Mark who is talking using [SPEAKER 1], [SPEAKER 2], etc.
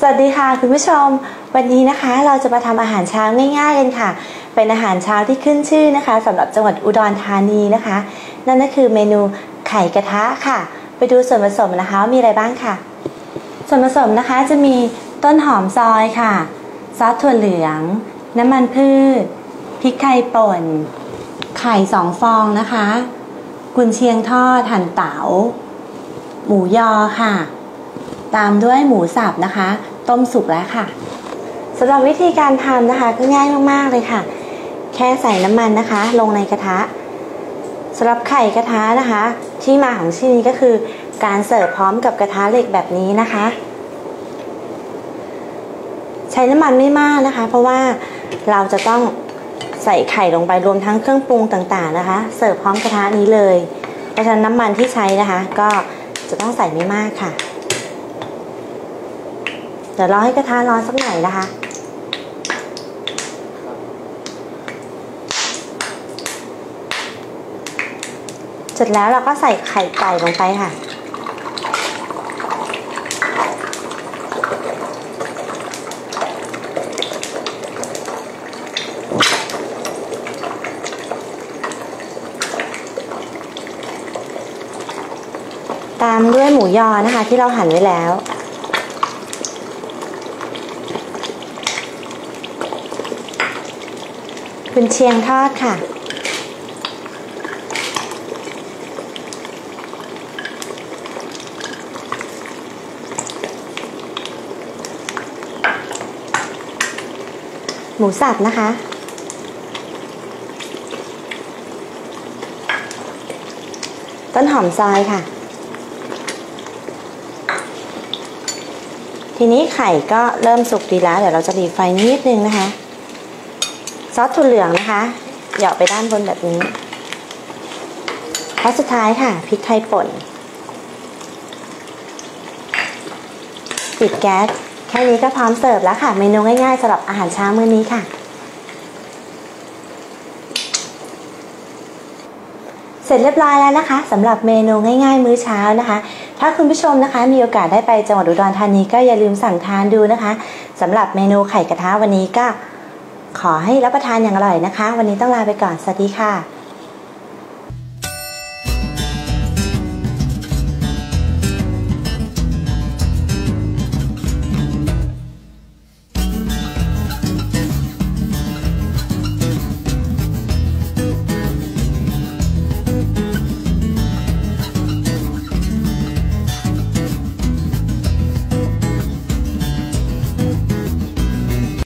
[SPEAKER 1] สวัสดีค่ะคุณผู้ชม วันนี้นะคะเราจะมาทำอาหารเช้าง่ายๆกันค่ะ เป็นอาหารเช้าที่ขึ้นชื่อนะคะสำหรับจังหวัดอุดรธานีนะคะ นั่นก็คือเมนูไข่กระทะค่ะ ไปดูส่วนผสมนะคะว่ามีอะไรบ้างค่ะ ส่วนผสมนะคะจะมีต้นหอมซอยค่ะ ซอสถั่วเหลือง น้ำมันพืชพริกไทยป่น ไข่สองฟองนะคะ กุนเชียงทอดหั่นเตา๋าหมูยอค่ะ ตามด้วยหมูสับนะคะ ต้มสุกแล้วค่ะสำหรับวิธีการทำนะคะก็ง่ายมากๆเลยค่ะ แค่ใส่น้ำมันนะคะ ลงในกระทะสำหรับไข่กระทะนะคะ ที่มาของชื่อนี้ก็คือ การเสิร์ฟพร้อมกับกระทะเหล็กแบบนี้นะคะ ใช้น้ำมันไม่มากนะคะ เพราะว่าเราจะต้องใส่ไข่ลงไปรวมทั้งเครื่องปรุงต่างๆนะคะ เสิร์ฟพร้อมกระทะนี้เลยเพราะฉะนั้นน้ำมันที่ใช้นะคะ ก็จะต้องใส่ไม่มากค่ะ เดี๋ยวรอให้กระทะร้อนสักหน่อยนะคะ เสร็จแล้วเราก็ใส่ไข่ไก่ลงไปค่ะตามด้วยหมูยอนะคะที่เราหั่นไว้แล้ว คุณเชียงทอดค่ะ หมูสับนะคะ ต้นหอมซอยค่ะ ทีนี้ไข่ก็เริ่มสุกดีแล้ว เดี๋ยวเราจะรีไฟนิดนึงนะคะ ซอสถั่วเหลืองนะคะเหยาะไปด้านบนแบบนี้แล้วสุดท้ายค่ะพริกไทยป่นปิดแก๊สแค่นี้ก็พร้อมเสิร์ฟแล้วค่ะ เมนูง่ายๆสำหรับอาหารเช้ามื้อนี้ค่ะ เสร็จเรียบร้อยแล้วนะคะสำหรับเมนูง่าย ๆ มื้อเช้านะคะ ถ้าคุณผู้ชมนะคะ มีโอกาสได้ไปจังหวัดอุดรธานีก็อย่าลืมสั่งทานดูนะคะสำหรับเมนูไข่กระทะวันนี้ก็ ขอให้รับประทานอย่างอร่อยนะคะ วันนี้ต้องลาไปก่อน สวัสดีค่ะ